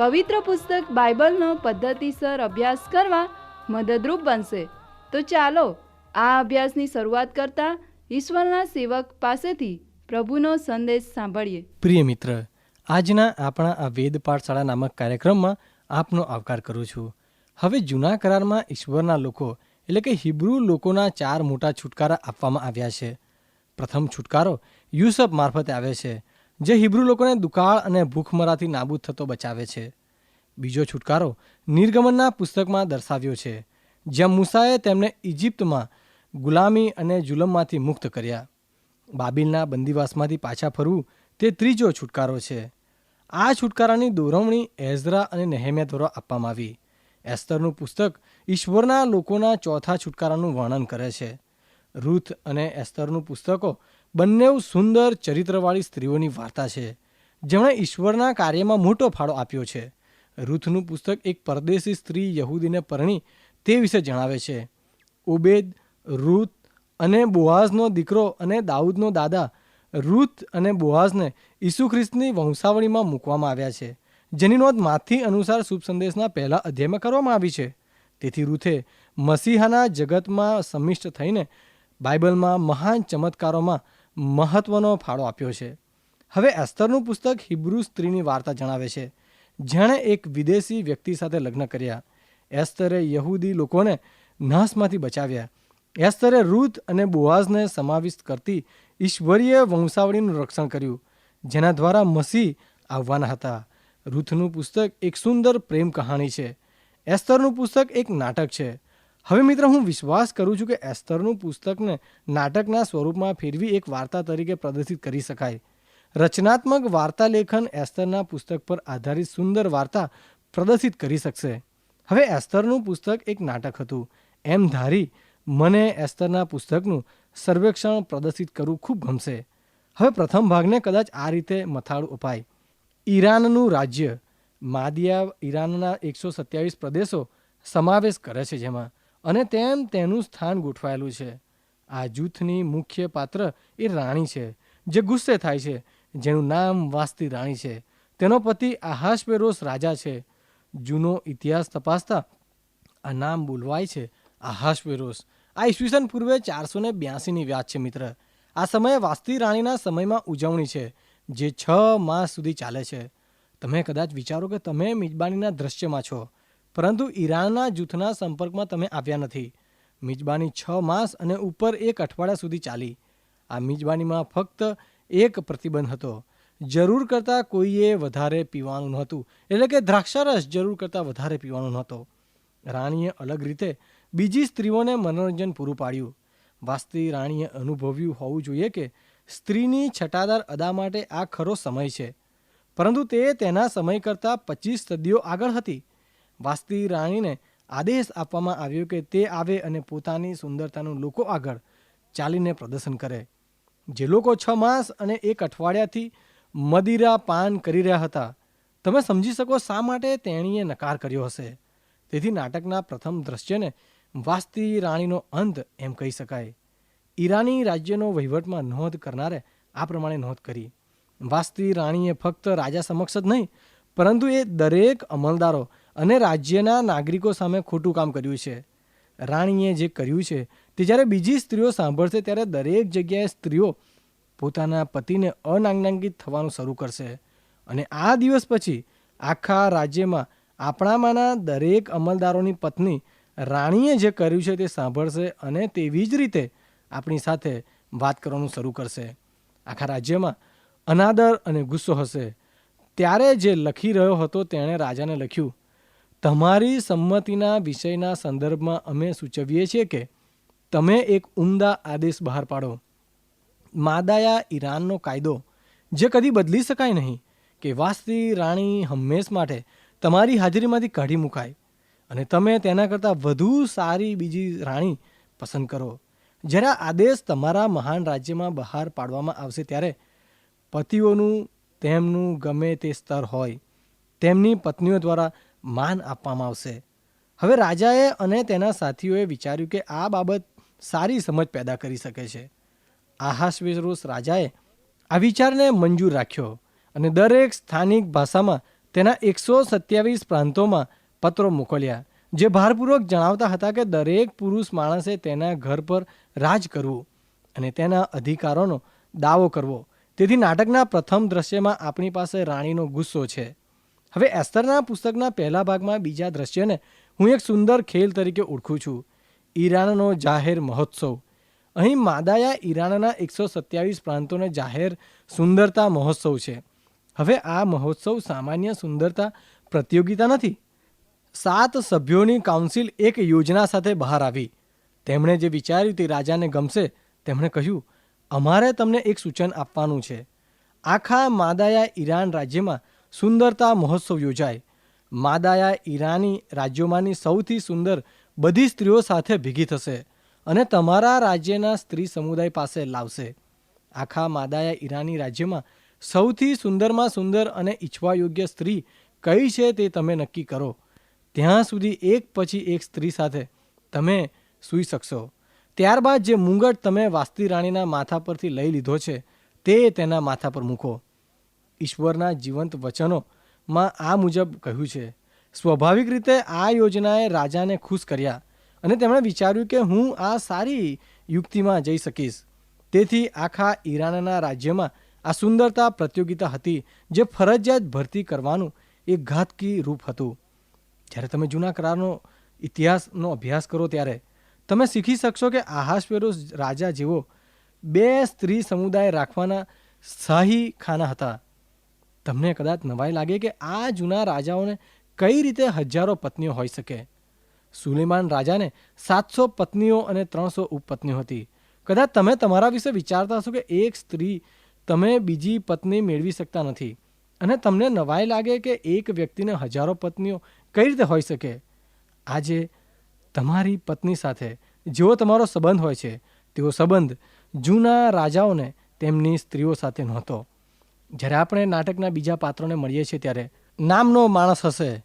પવિત્ર પુસ્તક બાઇબલનો પદ્ધતિસર અભ્યાસ કરવા મદદરૂપ બનશે. તો ચાલો, આ અભ્યાસની શરૂઆત કરતા ઈશ્વરના સેવક પાસેથી પ્રભુનો સંદેશ સાંભળીએ. પ્રિય મિત્ર, આજના આપણા આ વેદ પાઠશાળા નામક કાર્યક્રમમાં આપનો આવકાર કરું છું. હવે જૂના કરારમાં ઈશ્વરના લોકો, એટલે કે હિબ્રુ લોકોના ચાર મોટા છુટકારા આપવામાં આવ્યા છે. પ્રથમ છુટકારો યુસફ મારફતે આવે છે. જે હિબ્રુ લોકોને દુકાળ અને ભૂખમરાથી નાબૂદ થતો બચાવે છે. બીજો છુટકારો નિર્ગમનના પુસ્તકમાં દર્શાવ્યો છે, જ્યાં મૂસાએ તેમને ઇજિપ્તમાં ગુલામી અને જુલમમાંથી મુક્ત કર્યા. બાબિલના બંદીવાસમાંથી પાછા ફરવું તે ત્રીજો છુટકારો છે. આ છુટકારાની દોરવણી એઝરા અને નેહેમ્યા દ્વારા આપવામાં આવી. એસ્તરનું પુસ્તક ઈશ્વરના લોકોના ચોથા છુટકારાનું વર્ણન કરે છે. રૂથ અને એસ્તરનું પુસ્તકો બંને સુંદર ચરિત્રવાળી સ્ત્રીઓની વાર્તા છે. જેમણે ઈશ્વરના કાર્યમાં મોટો ફાળો આપ્યો છે. રૂથનું પુસ્તક એક પરદેશી સ્ત્રી યહૂદીને પરણી તે વિશે જણાવે છે. ઉબેદ, રૂથ અને બોહાઝનો દીકરો અને દાઉદનો દાદા રૂથ અને બોહાઝને ઈસુ ખ્રિસ્તની વંશાવળીમાં મૂકવામાં આવ્યા છે. જેની નોંધ માથી અનુસાર શુભ સંદેશના પહેલા અધ્યાયમાં કરવામાં આવી છે. તેથી રૂથે મસીહાના જગતમાં સમિષ્ટ થઈને બાઇબલમાં મહાન ચમત્કારોમાં મહત્વનો ફાળો આપ્યો છે. હવે એસ્તરનું પુસ્તક હિબ્રુ સ્ત્રીની વાર્તા જણાવે છે. જેણે એક વિદેશી વ્યક્તિ સાથે લગ્ન કર્યા. એસ્તરે યહૂદી લોકોને નાશમાંથી બચાવ્યા. એસ્તરે રૂથ અને બોઆઝને સમાવિષ્ટ કરતી ઈશ્વરીય વંશાવળીનું રક્ષણ કર્યું, જેના દ્વારા મસીહ આવવાના હતા. રૂથનું પુસ્તક એક સુંદર પ્રેમ કહાણી છે. એસ્તરનું પુસ્તક એક નાટક છે. હવે મિત્ર, હું વિશ્વાસ કરું છું કે એસ્તરનું પુસ્તકને નાટકના સ્વરૂપમાં ફેરવી એક વાર્તા તરીકે પ્રદર્શિત કરી શકાય. રચનાત્મક વાર્તા લેખન એસ્તરના પુસ્તક પર આધારિત સુંદર વાર્તા પ્રદર્શિત કરી શકશે. હવે એસ્તરનું પુસ્તક એક નાટક હતું. એમ ધારી, મને એસ્તરના પુસ્તકનું સર્વેક્ષણ પ્રદર્શિત કરવું ખૂબ ગમશે. હવે પ્રથમ ભાગને કદાચ આ રીતે મથાળું અપાય. ઈરાનનું રાજ્ય. માદિયા ઈરાનના એકસો સત્યાવીસ પ્રદેશો સમાવેશ કરે છે જેમાં અને તેમ તેનું સ્થાન ગોઠવાયેલું છે. આ જૂથની મુખ્ય પાત્ર એ રાણી છે, જે ગુસ્સે થાય છે, જેનું નામ વાસ્તી રાણી છે. તેનો પતિ આહાશપેરોસ રાજા છે. જૂનો ઇતિહાસ તપાસતા આ નામ બોલવાય છે આહાશપેરોસ આ ઈસવીસન પૂર્વે ચારસો ને બ્યાસીની વ્યાજ છે મિત્ર. આ સમયે વાસ્તી રાણીના સમયમાં ઉજવણી છે, જે છ માસ સુધી ચાલે છે. તમે કદાચ વિચારો કે તમે મિજબાનીના દ્રશ્યમાં છો. પરંતુ ઈરાનના જૂથના સંપર્કમાં તમે આવ્યા નથી. મિજબાની છ માસ અને ઉપર એક અઠવાડિયા સુધી ચાલી. આ મિજબાનીમાં ફક્ત એક પ્રતિબંધ હતો. જરૂર કરતાં કોઈએ વધારે પીવાનું નહોતું. એટલે કે દ્રાક્ષારસ જરૂર કરતાં વધારે પીવાનું નહોતો. રાણીએ અલગ રીતે બીજી સ્ત્રીઓને મનોરંજન પૂરું પાડ્યું. વાસ્તી રાણીએ અનુભવ્યું હોવું જોઈએ કે સ્ત્રીની છટાદાર અદા માટે આ ખરો સમય છે. પરંતુ તે તેના સમય કરતાં પચીસ સદીઓ આગળ હતી. વાસ્તી રાણીને આદેશ આપવામાં આવ્યો કે તે આવે અને પોતાની સુંદરતાનું લોકો આગળ ચાલીને પ્રદર્શન કરે. જે લોકો છ માસ અને એક અઠવાડિયાથી મદિરા પાન કરી રહ્યા હતા, તમે સમજી શકો શા માટે તેણીએ નકાર કર્યો હશે? તેથી નાટકના પ્રથમ દ્રશ્યને વાસ્તી રાણીનો અંત એમ કહી શકાય. ઈરાની રાજ્યનો વહીવટમાં નોંધ કરનારે આ પ્રમાણે નોંધ કરી. વાસ્તી રાણીએ ફક્ત રાજા સમક્ષ જ નહીં, પરંતુ એ દરેક અમલદારો અને રાજ્યના નાગરિકો સામે ખોટું કામ કર્યું છે. રાણીએ જે કર્યું છે તે જ્યારે બીજી સ્ત્રીઓ સાંભળશે ત્યારે દરેક જગ્યાએ સ્ત્રીઓ પોતાના પતિને અનાંગાંકિત થવાનું શરૂ કરશે. અને આ દિવસ પછી આખા રાજ્યમાં આપણામાંના દરેક અમલદારોની પત્ની રાણીએ જે કર્યું છે તે સાંભળશે અને તેવી જ રીતે આપણી સાથે વાત કરવાનું શરૂ કરશે. આખા રાજ્યમાં અનાદર અને ગુસ્સો હશે. ત્યારે જે લખી રહ્યો હતો તેણે રાજાને લખ્યું તમારી સંમતિના વિષયના સંદર્ભમાં અમે સૂચવીએ છીએ કે તમે એક ઉમદા આદેશ બહાર પાડો. માદાયા ઈરાનનો કાયદો, જે કદી બદલી શકાય નહીં, કે વાસ્તી રાણી હંમેશ માટે તમારી હાજરીમાંથી કાઢી મુકાય અને તમે તેના કરતાં વધુ સારી બીજી રાણી પસંદ કરો. જ્યારે આદેશ તમારા મહાન રાજ્યમાં બહાર પાડવામાં આવશે ત્યારે પતિઓનું, તેમનું ગમે તે સ્તર હોય. તેમની પત્નીઓ દ્વારા માન આપવામાં આવશે. હવે રાજાએ અને તેના સાથીઓએ વિચાર્યું કે આ બાબત સારી સમજ પેદા કરી શકે છે. આહાસ્વેરોસ રાજાએ આ વિચારને મંજૂર રાખ્યો અને દરેક સ્થાનિક ભાષામાં તેના એકસો સત્યાવીસ પ્રાંતોમાં પત્રો મોકલ્યા, જે ભારપૂર્વક જણાવતા હતા કે દરેક પુરુષ માણસે તેના ઘર પર રાજ કરવું અને તેના અધિકારોનો દાવો કરવો. તેથી નાટકના પ્રથમ દ્રશ્યમાં આપણી પાસે રાણીનો ગુસ્સો છે. હવે એસ્તરના પુસ્તકના પહેલા ભાગમાં બીજા દ્રશ્યને હું એક સુંદર ખેલ તરીકે ઓળખું છું. ઈરાનનો જાહેર મહોત્સવ. અહીં માદાયા ઈરાનના એકસો સત્યાવીસ પ્રાંતોને જાહેર સુંદરતા મહોત્સવ છે. હવે આ મહોત્સવ સામાન્ય સુંદરતા પ્રતિયોગિતા નથી. સાત સભ્યોની કાઉન્સિલ એક યોજના સાથે બહાર આવી. તેમણે જે વિચાર્યું તે રાજાને ગમશે, તેમણે કહ્યું, અમારે તમને એક સૂચન આપવાનું છે. આખા માદાયા ઈરાન રાજ્યમાં સુંદરતા મહોત્સવ યોજાય. માદાયા ઈરાની રાજ્યોમાંની સૌથી સુંદર બધી સ્ત્રીઓ સાથે ભેગી થશે અને તમારા રાજ્યના સ્ત્રી સમુદાય પાસે લાવશે. આખા માદાયા ઈરાની રાજ્યમાં સૌથી સુંદરમાં સુંદર અને ઈચ્છવા યોગ્ય સ્ત્રી કઈ છે તે તમે નક્કી કરો. ત્યાં સુધી એક પછી એક સ્ત્રી સાથે તમે સૂઈ શકશો. ત્યારબાદ જે મુંગટ તમે વાસ્તી રાણીના માથા પરથી લઈ લીધો છે, તે તેના માથા પર મૂકો. ઈશ્વરના જીવંત વચનોમાં આ મુજબ કહ્યું છે. સ્વાભાવિક રીતે આ યોજનાએ રાજાને ખુશ કર્યા અને તેમણે વિચાર્યું કે હું આ સારી યુક્તિમાં જઈ શકીશ. તેથી આખા ઈરાનના રાજ્યમાં આ સુંદરતા પ્રતિયોગિતા હતી જે ફરજિયાત ભરતી કરવાનું એક ઘાતકી રૂપ હતું. જ્યારે તમે જૂના કરારનો ઇતિહાસનો અભ્યાસ કરો ત્યારે તમે શીખી શકશો કે આહાસવેરો રાજા જેવો બે સ્ત્રી સમુદાય રાખવાના શાહી ખાના હતા. તમને કદાચ નવાઈ લાગે કે આ જૂના રાજાઓને કઈ રીતે હજારો પત્નીઓ હોઈ શકે? સુલેમાન રાજાને સાતસો પત્નીઓ અને ત્રણસો ઉપપત્નીઓ હતી. કદાચ તમે તમારા વિશે વિચારતા હશો કે એક સ્ત્રી તમે બીજી પત્ની મેળવી શકતા નથી. અને તમને નવાઈ લાગે કે એક વ્યક્તિને હજારો પત્નીઓ કઈ રીતે હોઈ શકે? આજે તમારી પત્ની સાથે જેવો તમારો સંબંધ હોય છે, તેવો સંબંધ જૂના રાજાઓને તેમની સ્ત્રીઓ સાથે નહોતો. જ્યારે આપણે નાટકના બીજા પાત્રોને મળીએ છીએ ત્યારે નામનો માણસ હશે.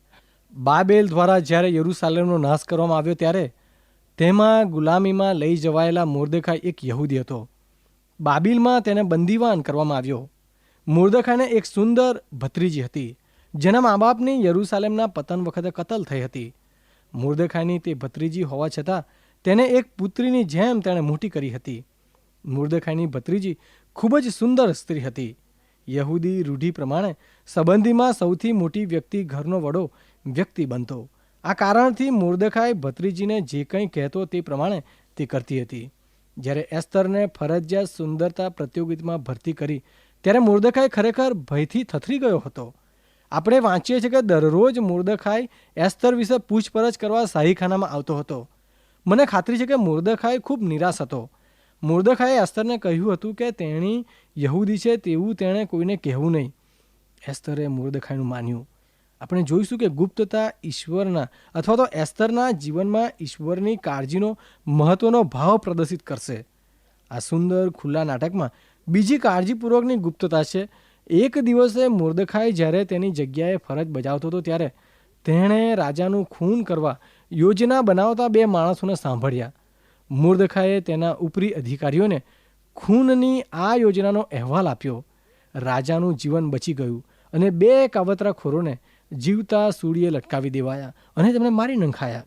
બાબેલ દ્વારા જ્યારે યરુસાલેમનો નાશ કરવામાં આવ્યો ત્યારે તેમાં ગુલામીમાં લઈ જવાયેલા મોર્દેખાઈ એક યહૂદી હતો. બાબિલમાં તેને બંદીવાન કરવામાં આવ્યો. મુર્દખાને એક સુંદર ભત્રીજી હતી, જેના મા બાપની યરુસાલેમના પતન વખતે કતલ થઈ હતી. મુર્દેખાઈની તે ભત્રીજી હોવા છતાં તેને એક પુત્રીની જેમ તેણે મોટી કરી હતી. મુર્દેખાઈની ભત્રીજી ખૂબ જ સુંદર સ્ત્રી હતી. યહૂદી રૂઢિ પ્રમાણે સંબંધીમાં સૌથી મોટી વ્યક્તિ ઘરનો વડો વ્યક્તિ બનતો. આ કારણથી મુર્દખાઈ ભત્રીજીને જે કંઈ કહેતો તે પ્રમાણે તે કરતી હતી. જ્યારે એસ્તરને ફરજિયાત સુંદરતા પ્રતિયોગિતામાં ભરતી કરી, ત્યારે મૂર્દખાઈ ખરેખર ભયથી થથરી ગયો હતો. આપણે વાંચીએ છીએ કે દરરોજ મુર્દખાઈ એસ્તર વિશે પૂછપરછ કરવા શાહીખાનામાં આવતો હતો. મને ખાતરી છે કે મુર્દખાઈ ખૂબ નિરાશ હતો. મુર્દખાએ એસ્તરને કહ્યું હતું કે તેણી યહૂદી છે તેવું તેણે કોઈને કહેવું નહીં. એસ્તરે મુર્દખાઈનું માન્યું. આપણે જોઈશું કે ગુપ્તતા ઈશ્વરના અથવા તો એસ્તરના જીવનમાં ઈશ્વરની કાળજીનો મહત્વનો ભાવ પ્રદર્શિત કરશે. આ સુંદર ખુલ્લા નાટકમાં બીજી કાળજીપૂર્વકની ગુપ્તતા છે. એક દિવસે મુર્દખાઈ જ્યારે તેની જગ્યાએ ફરજ બજાવતો હતો ત્યારે તેણે રાજાનું ખૂન કરવા યોજના બનાવતા બે માણસોને સાંભળ્યા. મુર્દખાએ તેના ઉપરી અધિકારીઓને ખૂનની આ યોજનાનો અહેવાલ આપ્યો. રાજાનું જીવન બચી ગયું અને બે કાવતરાખોરોને જીવતા સૂળીએ લટકાવી દેવાયા અને તેમને મારી નંખાયા.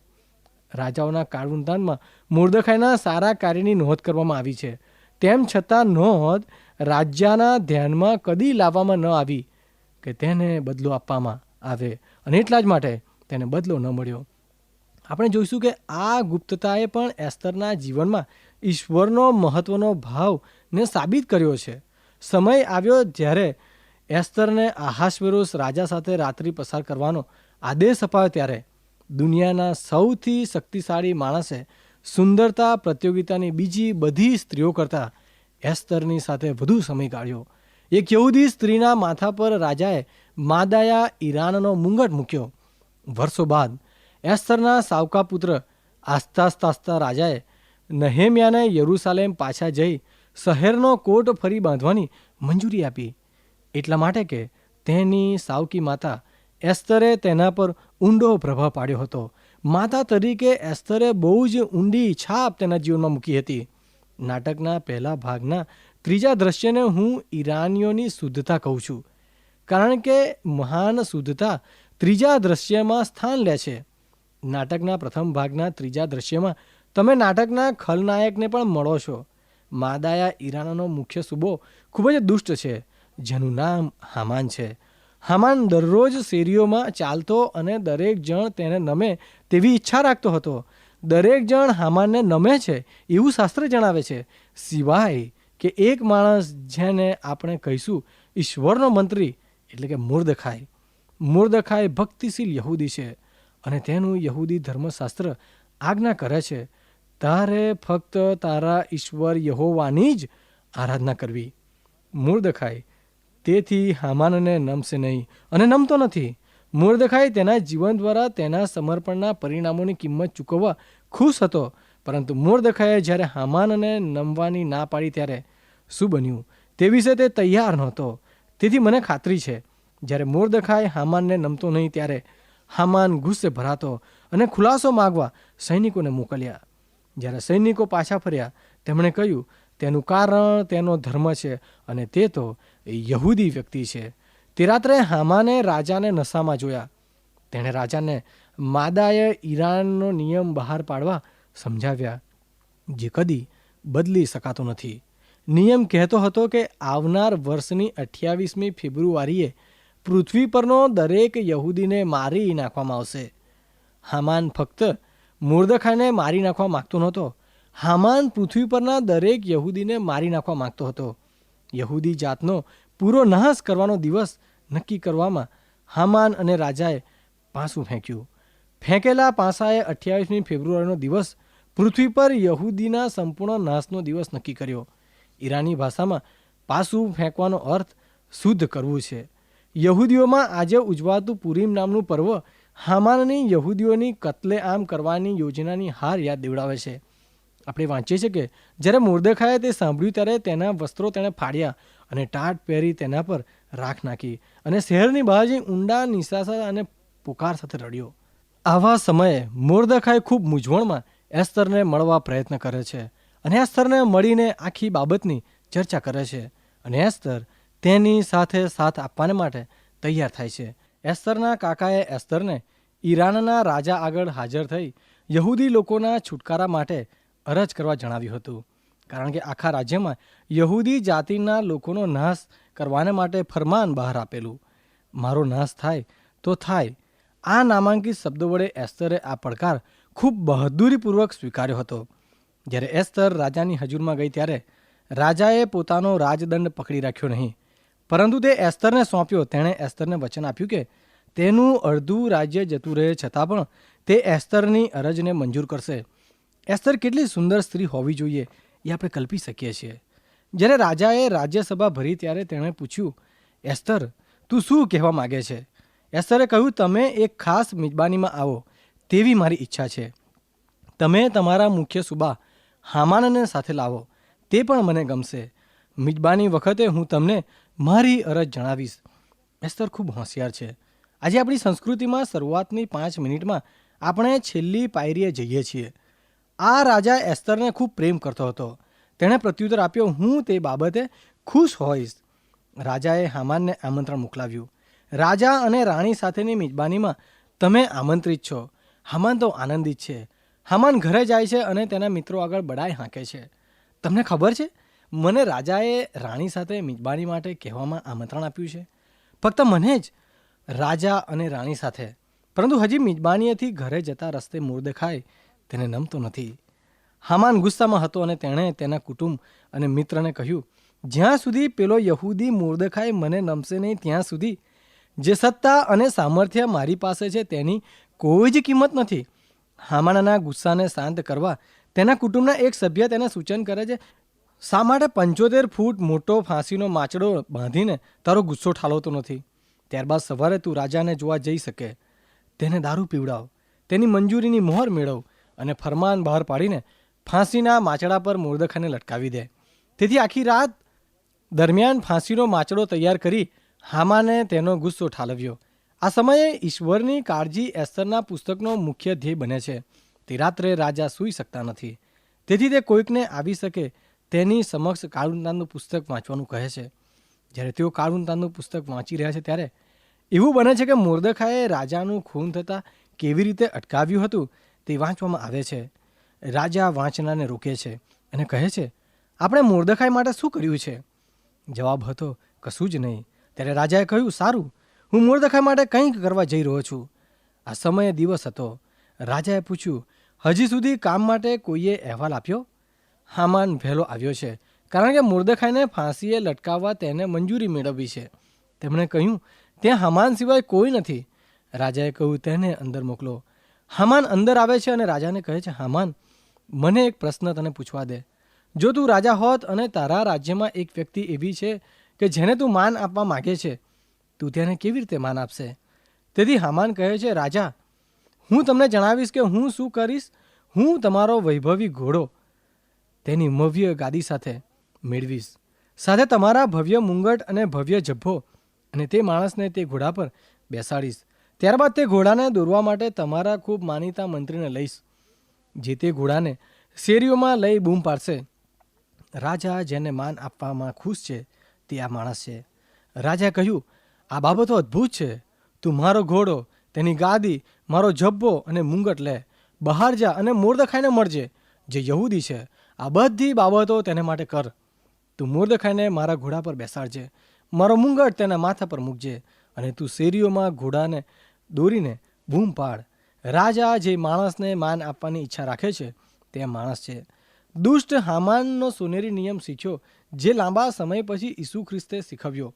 રાજાઓના કાળવૃંદાનમાં મુર્દખાઈના સારા કાર્યની નોંધ કરવામાં આવી છે. તેમ છતાં નોંધ રાજ્યના ધ્યાનમાં કદી લાવવામાં ન આવી કે તેને બદલો આપવામાં આવે અને એટલા જ માટે તેને બદલો ન મળ્યો. આપણે જોઈશું કે આ ગુપ્તતાએ પણ એસ્તરના જીવનમાં ઈશ્વરનો મહત્વનો ભાવને સાબિત કર્યો છે. સમય આવ્યો જ્યારે એસ્તરને આહાસ્વેરોસ રાજા સાથે રાત્રિ પસાર કરવાનો આદેશ અપાયો ત્યારે દુનિયાના સૌથી શક્તિશાળી માણસે સુંદરતા, પ્રતિયોગિતાની બીજી બધી સ્ત્રીઓ કરતાં એસ્તરની સાથે વધુ સમય કાઢ્યો. એક યહૂદી સ્ત્રીના માથા પર રાજાએ માદાયા ઈરાનનો મુંગટ મૂક્યો. વર્ષો બાદ એસ્તરના સાવકા પુત્ર આસ્તાસ્તાસ્તા રાજાએ નહેમ્યાને યરૂસાલેમ પાછા જઈ શહેરનો કોટ ફરી બાંધવાની મંજૂરી આપી. એટલા માટે કે તેની સાવકી માતા એસ્તરે તેના પર ઊંડો પ્રભાવ પાડ્યો હતો. માતા તરીકે એસ્તરે બહુ જ ઊંડી છાપ તેના જીવનમાં મૂકી હતી. નાટકના પહેલા ભાગના ત્રીજા દ્રશ્યને હું ઈરાનીઓની શુદ્ધતા કહું છું. કારણ કે મહાન શુદ્ધતા ત્રીજા દ્રશ્યમાં સ્થાન લે છે. નાટકના પ્રથમ ભાગના ત્રીજા દ્રશ્યમાં તમે નાટકના ખલનાયકને પણ મળો છો. માદાયા ઈરાનાનો મુખ્ય સુબો ખૂબ જ દુષ્ટ છે, જેનું નામ હામાન છે. હામાન દરરોજ શેરીઓમાં ચાલતો અને દરેક જણ તેને નમે તેવી ઈચ્છા રાખતો હતો. દરેક જણ હામાનને નમે છે એવું શાસ્ત્ર જણાવે છે. સિવાય કે એક માણસ જેને આપણે કહીશું ઈશ્વરનો મંત્રી, એટલે કે મૂર્દખાય. મૂર્દખાય ભક્તિશીલ યહૂદી છે. અને તેનું યહૂદી ધર્મશાસ્ત્ર આજ્ઞા કરે છે, તારે ફક્ત તારા ઈશ્વર યહોવાની જ આરાધના કરવી. મૂર્દખાય તેથી હામાનને નમશે નહીં. અને નમતો નથી. મૂર્દખાય તેના જીવન દ્વારા તેના સમર્પણના પરિણામોની કિંમત ચૂકવવા ખુશ હતો, પરંતુ મૂર્દખાએ જ્યારે હામાનને નમવાની ના પાડી ત્યારે શું બન્યું? તે વિશે તે તૈયાર નહોતો. તેથી મને ખાતરી છે, જ્યારે મૂર્દખાય હામાનને નમતો નહીં ત્યારે હામાન ગુસ્સે ભરાતો અને ખુલાસો માગવા સૈનિકોને મોકલ્યા. જ્યારે સૈનિકો પાછા ફર્યા, તેમણે કહ્યું, તેનું કારણ, તેનો ધર્મ છે અને તે તો યહૂદી વ્યક્તિ છે. તે રાત્રે હામાને રાજાને નશામાં જોયા. તેણે રાજાને માદાએ ઈરાનનો નિયમ બહાર પાડવા સમજાવ્યા. જે કદી બદલી શકાતો નથી. નિયમ કહેતો હતો કે આવનાર વર્ષની અઠ્યાવીસમી ફેબ્રુઆરીએ પૃથ્વી પરનો દરેક યહૂદીને મારી નાખવામાં આવશે. હામાન ફક્ત મુર્દખાને મારી નાખવા માગતો નહોતો. હામાન પૃથ્વી પરના દરેક યહૂદીને મારી નાખવા માગતો હતો. યહૂદી જાતનો પૂરો નાશ કરવાનો દિવસ નક્કી કરવામાં હામાન અને રાજાએ પાસું ફેંક્યું. ફેંકેલા પાસાએ અઠ્યાવીસમી ફેબ્રુઆરીનો દિવસ પૃથ્વી પર યહૂદીના સંપૂર્ણ નાશનો દિવસ નક્કી કર્યો. ઈરાની ભાષામાં પાસું ફેંકવાનો અર્થ શુદ્ધ કરવું છે. યહૂદીઓમાં આજે ઉજવાતું પુરીમ નામનું પર્વ હામાનની યહૂદીઓની કતલેઆમ કરવાની યોજનાની હાર યાદ દેવડાવે છે. આપણે વાંચીએ છીએ કે જ્યારે મુર્દખાએ તે સાંભળ્યું ત્યારે તેના વસ્ત્રો તેણે ફાડ્યા અને ટાટ પહેરી તેના પર રાખ નાખી અને શહેરની બહાર ઊંડા નિશાસા અને પુકાર સાથે રડ્યો. આવા સમયે મુર્દખાએ ખૂબ મૂંઝવણમાં એસ્તરને મળવા પ્રયત્ન કરે છે અને એસ્તરને મળીને આખી બાબતની ચર્ચા કરે છે અને એસ્તર તેની સાથે સાથ આપવાને માટે તૈયાર થાય છે. એસ્તરના કાકાએ એસ્તરને ઈરાનના રાજા આગળ હાજર થઈ યહૂદી લોકોના છુટકારા માટે અરજ કરવા જણાવ્યું હતું. કારણ કે આખા રાજ્યમાં યહૂદી જાતિના લોકોનો નાશ કરવાને માટે ફરમાન બહાર આપેલું. મારો નાશ થાય તો થાય. આ નામાંકિત શબ્દો વડે એસ્તરે આ પડકાર ખૂબ બહાદુરીપૂર્વક સ્વીકાર્યો હતો. જ્યારે એસ્તર રાજાની હજુરમાં ગઈ ત્યારે રાજાએ પોતાનો રાજદંડ પકડી રાખ્યો નહીં પરંતુ તે એસ્તરને સોંપ્યો. તેણે એસ્તરને વચન આપ્યું કે તેનું અડધું રાજ્ય જતું રહે, છતાં પણ તે એસ્તરની અરજને મંજૂર કરશે. એસ્તર કેટલી સુંદર સ્ત્રી હોવી જોઈએ એ આપણે કલ્પી શકીએ છીએ. જ્યારે રાજાએ રાજ્યસભા ભરી ત્યારે તેણે પૂછ્યું, એસ્તર, તું શું કહેવા માગે છે? એસ્તરે કહ્યું, તમે એક ખાસ મિજબાનીમાં આવો. તેવી મારી ઈચ્છા છે. તમે તમારા મુખ્ય સુબા હામાનને સાથે લાવો. તે પણ મને ગમશે. મિજબાની વખતે હું તમને મારી અરજ જણાવીશ. એસ્તર ખૂબ હોશિયાર છે. આજે આપણી સંસ્કૃતિમાં શરૂઆતની પાંચ મિનિટમાં આપણે છેલ્લી પાયરીએ જઈએ છીએ. આ રાજા એસ્તરને ખૂબ પ્રેમ કરતો હતો. તેણે પ્રત્યુત્તર આપ્યો, હું તે બાબતે ખુશ હોઈશ. રાજાએ હામાનને આમંત્રણ મોકલાવ્યું. રાજા અને રાણી સાથેની મિજબાનીમાં તમે આમંત્રિત છો. હામાન તો આનંદિત છે. હામાન ઘરે જાય છે અને તેના મિત્રો આગળ બડાઈ હાંકે છે. તમને ખબર છે? મને રાજાએ રાણી સાથે મિજબાની માટે કહેવામાં આમંત્રણ આપ્યું છે. ફક્ત મને જ, રાજા અને રાણી સાથે. પરંતુ હજી મિજબાનીએથી ઘરે જતા રસ્તે મૂળ દેખાય તેને નમતો નથી. હામાન ગુસ્સામાં હતો અને તેણે તેના કુટુંબ અને મિત્રને કહ્યું, જ્યાં સુધી પેલો યહૂદી મૂર્દખાય મને નમશે નહીં ત્યાં સુધી. જે સત્તા અને સામર્થ્ય મારી પાસે છે તેની કોઈ જ કિંમત નથી. હામાનાના ગુસ્સાને શાંત કરવા તેના કુટુંબના એક સભ્ય તેને સૂચન કરે છે શા માટે પંચોતેર ફૂટ મોટો ફાંસીનો માચડો બાંધીને તારો ગુસ્સો ઠાલવતો નથી? ત્યારબાદ સવારે તું રાજાને જોવા જઈ શકે. તેને દારૂ પીવડાવ. તેની મંજૂરીની મોહર મેળવ અને ફરમાન બહાર પાડીને ફાંસીના માચડા પર મોરદખાને લટકાવી દે. તેથી આખી રાત દરમિયાન ફાંસીનો માચડો તૈયાર કરી હામાને તેનો ગુસ્સો ઠાલવ્યો. આ સમયે ઈશ્વરની કાળજી એસ્તરના પુસ્તકનો મુખ્ય ધ્યેય બને છે. તે રાત્રે રાજા સૂઈ શકતા નથી. તેથી તે કોઈકને આવી શકે તેની સમક્ષ કાળુંતાનનું પુસ્તક વાંચવાનું કહે છે. જ્યારે તેઓ કાળુંતાનનું પુસ્તક વાંચી રહ્યા છે ત્યારે એવું બને છે કે મોર્દખાએ રાજાનું ખૂન થતાં કેવી રીતે અટકાવ્યું હતું તે વાંચવામાં આવે છે. રાજા વાંચનાને રોકે છે અને કહે છે, આપણે મોર્દખાઈ માટે શું કર્યું છે? જવાબ હતો, કશું જ નહીં. ત્યારે રાજાએ કહ્યું, સારું, હું મોર્દખાઈ માટે કંઈક કરવા જઈ રહ્યો છું. આ સમયે દિવસ હતો. રાજાએ પૂછ્યું, હજી સુધી કામ માટે કોઈએ અહેવાલ આપ્યો? હામાન વહેલો આવ્યો છે, કારણ કે મુર્દખાઈને ફાંસીએ લટકાવવા તેને મંજૂરી મેળવી છે. તેમણે કહ્યું, ત્યાં હામાન સિવાય કોઈ નથી. રાજાએ કહ્યું, તેને અંદર મોકલો. હામાન અંદર આવે છે અને રાજાને કહે છે, હામાન, મને એક પ્રશ્ન તને પૂછવા દે. જો તું રાજા હોત અને તારા રાજ્યમાં એક વ્યક્તિ એવી છે કે જેને તું માન આપવા માગે છે, તું તેને કેવી રીતે માન આપશે? તેથી હામાન કહે છે, રાજા, હું તમને જણાવીશ કે હું શું કરીશ. હું તમારો વૈભવી ઘોડો તેની ભવ્ય ગાદી સાથે મેળવીશ. સાથે તમારા ભવ્ય મુંગટ અને ભવ્ય જભ્ભો અને તે માણસને તે ઘોડા પર બેસાડીશ. ત્યારબાદ તે ઘોડાને દોરવા માટે તમારા ખૂબ માનીતા મંત્રીને લઈશ, જે તે ઘોડાને શેરીઓમાં લઈ બૂમ પાડશે. રાજા જેને માન આપવામાં ખુશ છે, તે આ માણસ છે. રાજા કહ્યું, આ બાબતો અદ્ભુત છે. તું મારો ઘોડો, તેની ગાદી, મારો જબ્બો અને મુંગટ લે. બહાર જા અને મોરદખાઈને મળજે જે યહૂદી છે. આ બધી બાબતો તેને માટે કર. તું મૂર્દખાઈને મારા ઘોડા પર બેસાડજે. મારો મુંગટ તેના માથા પર મૂકજે અને તું શેરીઓમાં ઘોડાને દોરીને બૂમ પાડ. રાજા જે માણસને માન આપવાની ઈચ્છા રાખે છે, તે માણસ છે. દુષ્ટ હામાનનો સોનેરી નિયમ શીખ્યો, જે લાંબા સમય પછી ઈસુ ખ્રિસ્તે શીખવ્યો.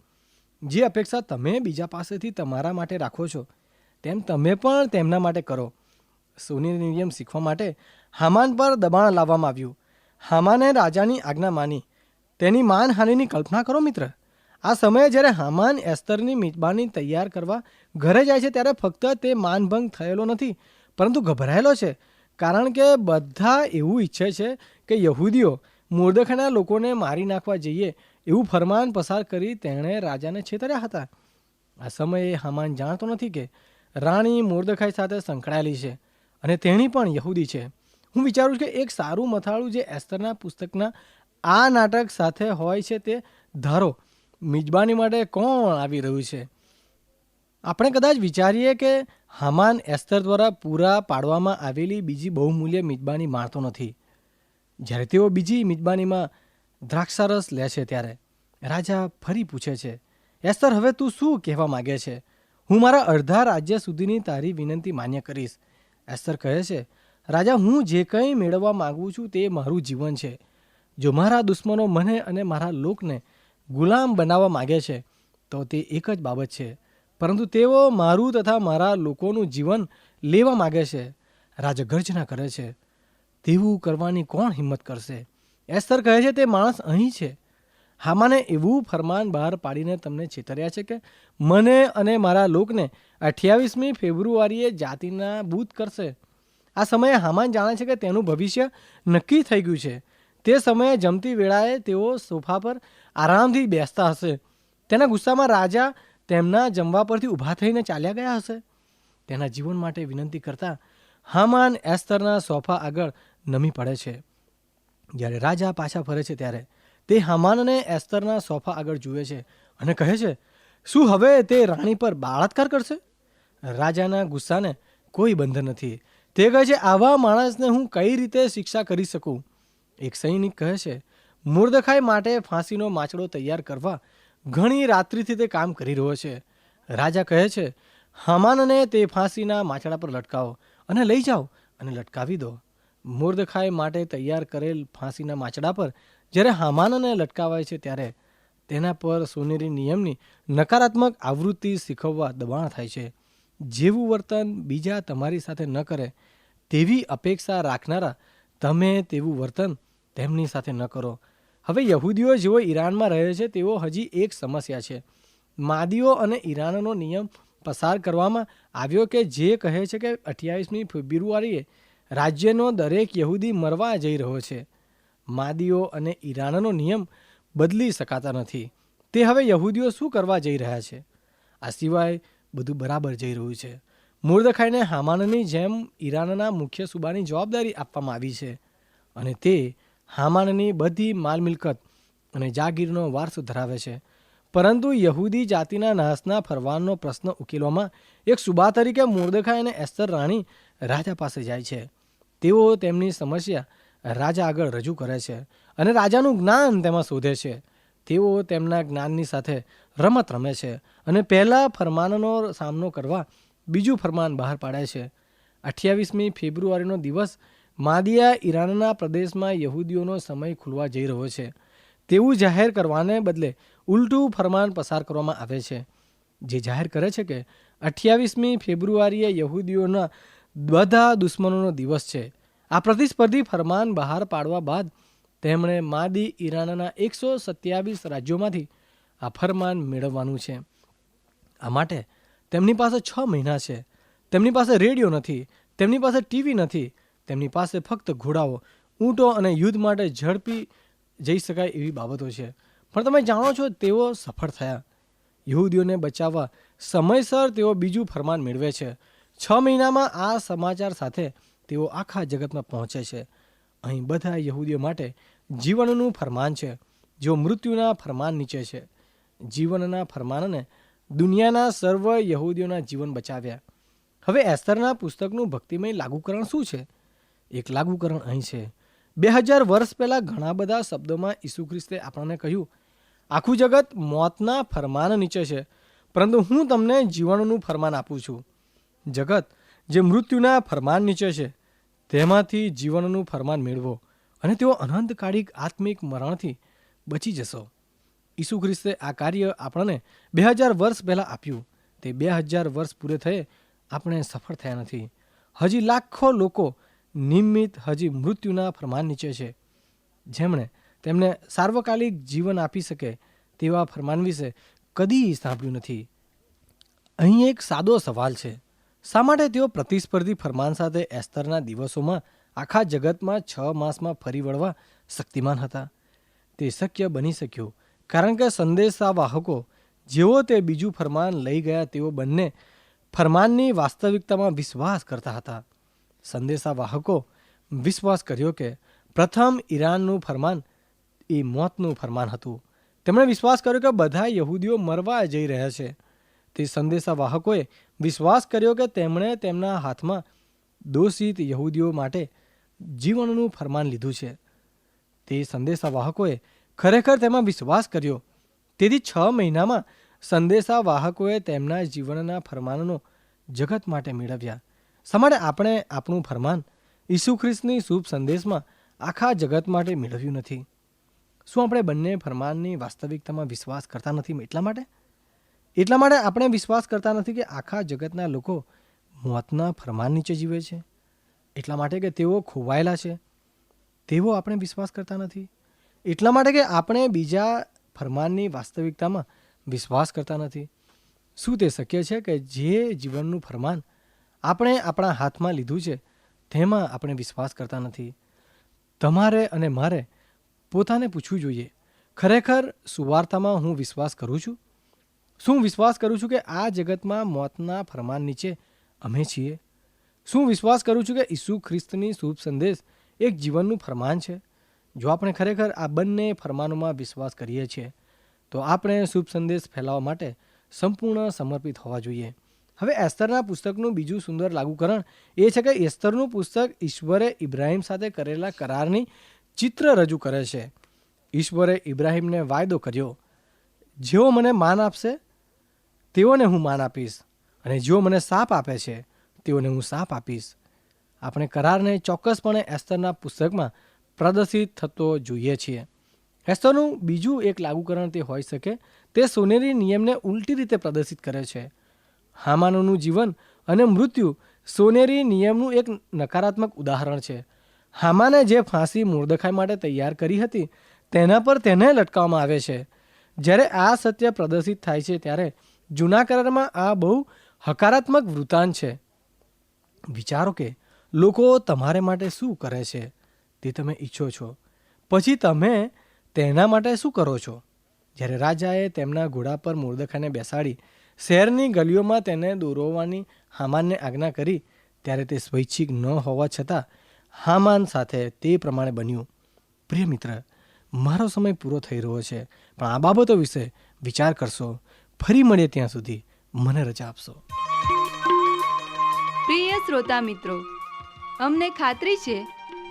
જે અપેક્ષા તમે બીજા પાસેથી તમારા માટે રાખો છો, તેમ તમે પણ તેમના માટે કરો. સોનેરી નિયમ શીખવા માટે હામાન પર દબાણ લાવવામાં આવ્યું. હામાને રાજાની આજ્ઞા માની. તેની માનહાનિની કલ્પના કરો, મિત્ર. આ સમયે જ્યારે હામાન એસ્તરની મિજબાની તૈયાર કરવા ઘરે જાય છે, ત્યારે ફક્ત તે માનભંગ થયેલો નથી, પરંતુ ગભરાયેલો છે. કારણ કે બધા એવું ઈચ્છે છે કે યહૂદીઓ મોર્દખાના લોકોને મારી નાખવા જઈએ એવું ફરમાન પસાર કરી તેણે રાજાને છેતર્યા હતા. આ સમયે હામાન જાણતો નથી કે રાણી મોરદખાઈ સાથે સંકળાયેલી છે અને તેણી પણ યહૂદી છે. હું વિચારું છું કે એક સારું મથાળું જે એસ્તરના પુસ્તકના આ નાટક સાથે હોય છે તે ધારો, મિજબાની માટે કોણ આવી રહ્યું છે? આપણે કદાચ વિચારીએ કે હામાન એસ્તર દ્વારા પૂરા પાડવામાં આવેલી બીજી બહુમૂલ્ય મિજબાની માણતો નથી. જ્યારે તેઓ બીજી મિજબાનીમાં દ્રાક્ષારસ લે છે ત્યારે રાજા ફરી પૂછે છે, એસ્તર, હવે તું શું કહેવા માગે છે? હું મારા અડધા રાજ્ય સુધીની તારી વિનંતી માન્ય કરીશ. એસ્તર કહે છે રાજા, હું જે કંઈ મેળવવા માગું છું તે મારું જીવન છે. જો મારા દુશ્મનો મને અને મારા લોકને ગુલામ બનાવવા માગે છે, તો તે એક જ બાબત છે. પરંતુ તેઓ મારું તથા મારા લોકોનું જીવન લેવા માગે છે. રાજા ગર્જના કરે છે. તેવું કરવાની કોણ હિંમત કરશે? એસ્તર કહે છે, તે માણસ અહીં છે. હામાને એવું ફરમાન બહાર પાડીને તમને છેતર્યા છે કે મને અને મારા લોકને અઠ્યાવીસમી ફેબ્રુઆરીએ જાતિના બૂત કરશે. આ સમયે હામાન જાણે છે કે તેનું ભવિષ્ય નક્કી થઈ ગયું છે. તે સમયે જમતી વેળાએ તેઓ સોફા પર આરામથી બેસતા હશે. તેના ગુસ્સામાં રાજા તેમના જમવા પરથી ઊભા થઈને ચાલ્યા ગયા હશે. તેના જીવન માટે વિનંતી કરતા હામાન એસ્તરના સોફા આગળ નમી પડે છે. જ્યારે રાજા પાછા ફરે છે ત્યારે તે હામાનને એસ્તરના સોફા આગળ જુએ છે અને કહે છે, શું હવે તે રાણી પર બળાત્કાર કરશે? રાજાના ગુસ્સાને કોઈ બંધન નથી. તે કહે છે, આવા માણસને હું કઈ રીતે શિક્ષા કરી શકું? એક સૈનિક કહે છે, મુર્દખાઈ માટે ફાંસીનો માચડો તૈયાર કરવા ઘણી રાત્રિથી તે કામ કરી રહ્યો છે. રાજા કહે છે, હામાનને તે ફાંસીના માછડા પર લટકાવો અને લઈ જાઓ અને લટકાવી દો. મુર્દખાઈ માટે તૈયાર કરેલ ફાંસીના માછડા પર જ્યારે હામાનને લટકાવાય છે ત્યારે તેના પર સોનેરી નિયમની નકારાત્મક આવૃત્તિ શીખવવા દબાણ થાય છે. જેવું વર્તન બીજા તમારી સાથે ન કરે, તેવી અપેક્ષા રાખનારા તમે તેવું વર્તન તેમની સાથે ન કરો. હવે યહૂદીઓ જેઓ ઈરાનમાં રહે છે, તેઓ હજી એક સમસ્યા છે. માદીઓ અને ઈરાનનો નિયમ પસાર કરવામાં આવ્યો કે જે કહે છે કે અઠ્યાવીસમી ફેબ્રુઆરીએ રાજ્યનો દરેક યહૂદી મરવા જઈ રહ્યો છે. માદીઓ અને ઈરાનનો નિયમ બદલી શકાતા નથી. તે હવે યહૂદીઓ શું કરવા જઈ રહ્યા છે? આ સિવાય બધું બરાબર જઈ રહ્યું છે. મુર્દખાઈને હામાનની જેમ ઈરાનના મુખ્ય સુબાની જવાબદારી આપવામાં આવી છે અને તે હામાનની બધી માલ મિલકત અને જાગીરનો વારસો ધરાવે છે. પરંતુ યહૂદી જાતિના નાશના ફરવાનનો પ્રશ્ન ઉકેલવામાં એક સુબા તરીકે મુર્દખાઈ અને એસ્તર રાણી રાજા પાસે જાય છે. તેઓ તેમની સમસ્યા રાજા આગળ રજૂ કરે છે અને રાજાનું જ્ઞાન તેમાં શોધે છે. તેઓ તેમના જ્ઞાનની સાથે રમત રમે છે અને પહેલા ફરમાનનો સામનો કરવા બીજું ફરમાન બહાર પાડે છે. અઠ્યાવીસમી ફેબ્રુઆરીનો દિવસ માદિયા ઈરાનના પ્રદેશમાં યહૂદીઓનો સમય ખુલવા જઈ રહ્યો છે. તેવું જાહેર કરવાને બદલે ઉલટું ફરમાન પસાર કરવામાં આવે છે. જે જાહેર કરે છે કે અઠ્યાવીસમી ફેબ્રુઆરીએ યહૂદીઓના બધા દુશ્મનોનો દિવસ છે. આ પ્રતિસ્પર્ધી ફરમાન બહાર પાડવા બાદ તેમણે માદી ઈરાનના એકસો સત્યાવીસ રાજ્યોમાંથી આ ફરમાન મેળવવાનું છે. આ માટે તેમની પાસે છ મહિના છે. તેમની પાસે રેડિયો નથી. તેમની પાસે ટીવી નથી. તેમની પાસે ફક્ત ઘોડાઓ, ઊંટો અને યુદ્ધ માટે ઝડપી જઈ શકાય એવી બાબતો છે. પણ તમે જાણો છો તેઓ સફળ થયા. યહૂદીઓને બચાવવા સમયસર તેઓ બીજું ફરમાન મેળવે છે. છ મહિનામાં આ સમાચાર સાથે તેઓ આખા જગતમાં પહોંચે છે. અહીં બધા યહૂદીઓ માટે જીવનનું ફરમાન છે, જેઓ મૃત્યુના ફરમાન નીચે છે. જીવનના ફરમાનને દુનિયાના સર્વ યહૂદીઓના જીવન બચાવ્યા. હવે એસ્તરના પુસ્તકનું ભક્તિમય લાગુકરણ શું છે? એક લાગુકરણ અહીં છે. બે હજાર વર્ષ પહેલાં ઘણા બધા શબ્દોમાં ઈસુ ખ્રિસ્તે આપણને કહ્યું, આખું જગત મોતના ફરમાન નીચે છે, પરંતુ હું તમને જીવનનું ફરમાન આપું છું. જગત જે મૃત્યુના ફરમાન નીચે છે, તેમાંથી જીવનનું ફરમાન મેળવો અને તેઓ અનંતકાળિક આત્મિક મરણથી બચી જશો. ઈસુ ખ્રિસ્તે આ કાર્ય આપણને બે હજાર વર્ષ પહેલાં આપ્યું. તે બે હજાર વર્ષ પૂરે થયે આપણે સફળ થયા નથી. હજી લાખો લોકો નિયમિત હજી મૃત્યુના ફરમાન નીચે છે. જેમણે તેમને સાર્વકાલિક જીવન આપી શકે તેવા ફરમાન વિશે કદી સાંભળ્યું નથી. અહીં એક સાદો સવાલ છે. શા માટે તેઓ પ્રતિસ્પર્ધી ફરમાન સાથે એસ્તરના દિવસોમાં આખા જગતમાં છ માસમાં ફરી વળવા શક્તિમાન હતા? તે શક્ય બની શક્યું. કારણ કે સંદેશાવાહકો જેઓ તે બીજું ફરમાન લઈ ગયા તેઓ બંને ફરમાનની વાસ્તવિકતામાં વિશ્વાસ કરતા હતા. સંદેશાવાહકો વિશ્વાસ કર્યો કે પ્રથમ ઈરાનનું ફરમાન એ મોતનું ફરમાન હતું. તેમણે વિશ્વાસ કર્યો કે બધા યહૂદીઓ મરવા જઈ રહ્યા છે. તે સંદેશાવાહકોએ વિશ્વાસ કર્યો કે તેમણે તેમના હાથમાં દોષિત યહૂદીઓ માટે જીવનનું ફરમાન લીધું છે. તે સંદેશાવાહકોએ ખરેખર તેમાં વિશ્વાસ કર્યો. તેથી છ મહિનામાં સંદેશાવાહકોએ તેમના જીવનના ફરમાનનો જગત માટે મેળવ્યા. સમાડે આપણે આપણું ફરમાન ઈસુ ખ્રિસ્તની શુભ સંદેશમાં આખા જગત માટે મેળવ્યું નથી. શું આપણે બંને ફરમાનની વાસ્તવિકતામાં વિશ્વાસ કરતા નથી એટલા માટે? એટલા માટે આપણે વિશ્વાસ કરતા નથી કે આખા જગતના લોકો મોતના ફરમાન નીચે જીવે છે. એટલા માટે કે તેઓ ખોવાયેલા છે. તેવો આપણે વિશ્વાસ કરતા નથી. એટલા માટે કે આપણે બીજા ફરમાનની વાસ્તવિકતામાં વિશ્વાસ કરતા નથી. શું તે શક્ય છે કે જે જીવનનું ફરમાન આપણે આપણા હાથમાં લીધું છે, તેમાં આપણે વિશ્વાસ કરતા નથી? તમારે અને મારે પોતાને પૂછવું જોઈએ, ખરેખર સુવાર્તામાં હું વિશ્વાસ કરું છું? શું વિશ્વાસ કરું છું કે આ જગતમાં મોતના ફરમાન નીચે અમે છીએ? શું વિશ્વાસ કરું છું કે ઈસુ ખ્રિસ્તની શુભ સંદેશ એક જીવનનું ફરમાન છે? જો આપણે ખરેખર આ બંને ફરમાનોમાં વિશ્વાસ કરીએ છીએ, તો આપણે શુભ સંદેશ ફેલાવવા માટે સંપૂર્ણ સમર્પિત હોવા જોઈએ. હવે એસ્તરના પુસ્તકનું બીજું સુંદર લાગુકરણ એ છે કે એસ્તરનું પુસ્તક ઈશ્વરે ઇબ્રાહિમ સાથે કરેલા કરારની ચિત્ર રજૂ કરે છે. ઈશ્વરે ઇબ્રાહિમને વાયદો કર્યો, જેઓ મને માન આપશે, તેઓને હું માન આપીશ, અને જેઓ મને સાપ આપે છે, તેઓને હું સાપ આપીશ. આપણે કરારને ચોક્કસપણે એસ્તરના પુસ્તકમાં પ્રદર્શિત થતો જોઈએ છીએ એસ્તરનું બીજું એક લાગુકરણ તે હોઈ શકે, તે સોનેરી નિયમને ઉલટી રીતે પ્રદર્શિત કરે છે. હામાનોનું જીવન અને મૃત્યુ સોનેરી નિયમનું એક નકારાત્મક ઉદાહરણ છે. હામાને જે ફાંસી મુર્દખાઈ માટે તૈયાર કરી હતી, તેના પર તેને લટકાવવામાં આવે છે. જ્યારે આ સત્ય પ્રદર્શિત થાય છે, ત્યારે જૂના કરારમાં આ બહુ હકારાત્મક વૃત્તાંત છે. વિચારો કે લોકો તમારે માટે શું કરે છે? તે તમે ઈચ્છો છો. પછી તમે તેના માટે શું કરો છો? જ્યારે રાજાએ તેમના ઘોડા પર મૂર્દખાને બેસાડી શહેરની ગલીઓમાં તેને દોરવવાની હામાનને આજ્ઞા કરી, ત્યારે તે સ્વૈચ્છિક ન હોવા છતાં હામાન સાથે તે પ્રમાણે બન્યું. પ્રિય મિત્ર, મારો સમય પૂરો થઈ રહ્યો છે, પણ આ બાબતો વિશે વિચાર કરશો. ફરી મળીએ ત્યાં સુધી. મને રજા આપશો. પ્રિય શ્રોતા મિત્રો, અમને ખાતરી છે